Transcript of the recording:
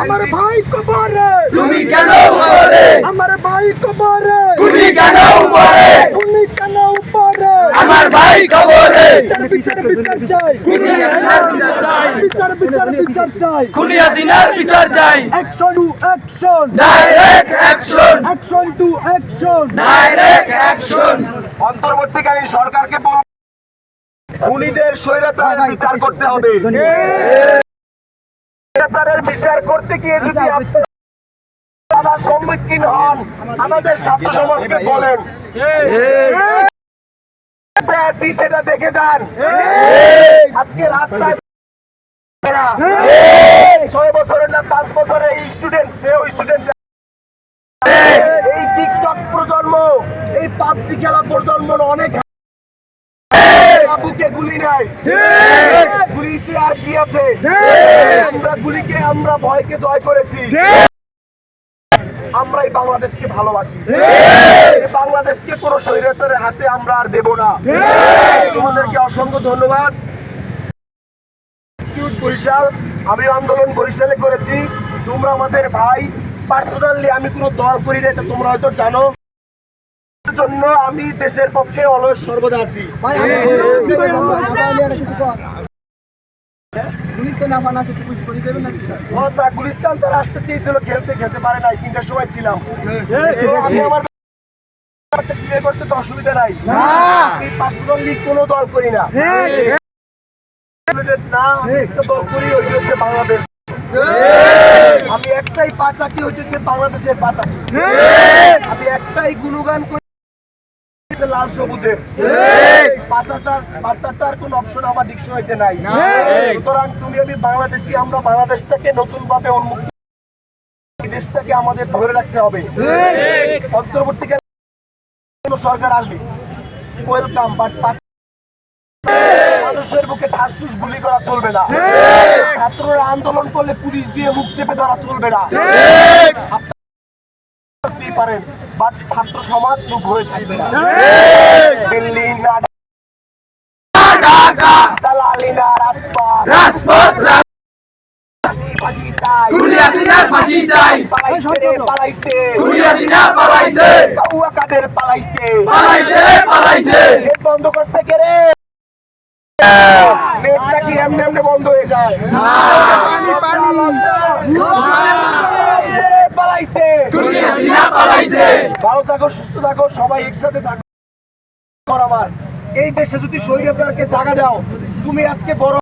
আমার ভাই কবরে। তুমি কেন উপরে? আমার ভাই কবরে। তুমি কেন উপরে? তুমি কেন উপরে? আমার ভাই কবরে। বিচার বিচার বিচার চাই। বিচার বিচার বিচার চাই। খুনি হাসিনার বিচার চাই। Action to action direct action action to action direct action অন্তর্বর্তীকালীন সরকারকে খুনিদের স্বৈরাচার বিচার করতে হবে। স্বৈরাচারের বিচার করতে গিয়ে যদি আপনারা সম্মুখীন হন আমাদের ছাত্র সমাজকে বলেন। আছি সেটা দেখে যান। আজকে রাস্তায় ছয় বছরের না পাঁচ বছরের স্টুডেন্ট সেও স্টুডেন্ট এই টিকটক প্রজন্ম এই পাবজি খেলা প্রজন্ম অনেক গুলি নাই। আর কি আছে? আমরা গুলিকে আমরা ভয়কে জয় করেছি। আমরা এই বাংলাদেশকে ভালোবাসি। বাংলাদেশকে কোনো স্বৈরাচারের হাতে আমরা আর দেব না। তোমাদেরকে অসংখ্য ধন্যবাদ। বরিশাল আমি আন্দোলন বরিশালে করেছি। তোমরা আমাদের ভাই পার্সোনালি আমি কোনো দল করি না, এটা তোমরা হয়তো জানো। জন্য আমি দেশের পক্ষে অলস সর্বদা আছি। আচ্ছা গুলিস্তান তারা আসতে চেয়েছিল খেলতে খেলতে পারে নাই তিনটার সময় ছিলাম। আমি আমার করতে তো অসুবিধা নাই। আমি কোনো দল করি না। না দল করি ওই হচ্ছে বাংলাদেশ। আমি একটাই পাচাকি হচ্ছে বাংলাদেশের পাচাকি। আমি একটাই গুণগান করি। লাল সবুজের পাচারটার পাচারটার কোন অপশন আমার নাই। সুতরাং তুমি আমি বাংলাদেশি আমরা বাংলাদেশটাকে নতুন ভাবে উন্মুক্ত দেশটাকে আমাদের ধরে রাখতে হবে। অন্তর্বর্তীকালে সরকার আসবে। ওয়েলকাম বাট মানুষের বুকে ঠাসুস গুলি করা চলবে না। ছাত্ররা আন্দোলন করলে পুলিশ দিয়ে মুখ চেপে ধরা চলবে না। পারেন বাট ছাত্র সমাজ চুপ হয়ে থাকবে না। দিল্লি না ঢাকা না রাজপথ। রাজপথ বন্ধ করছে কে রে? নেটটা কি এমনি এমনি বন্ধ হয়ে যায়? ভালো থাকো, সুস্থ থাকো, সবাই একসাথে থাকো। আমার এই দেশে যদি শরীরে জায়গা দাও, তুমি আজকে বড়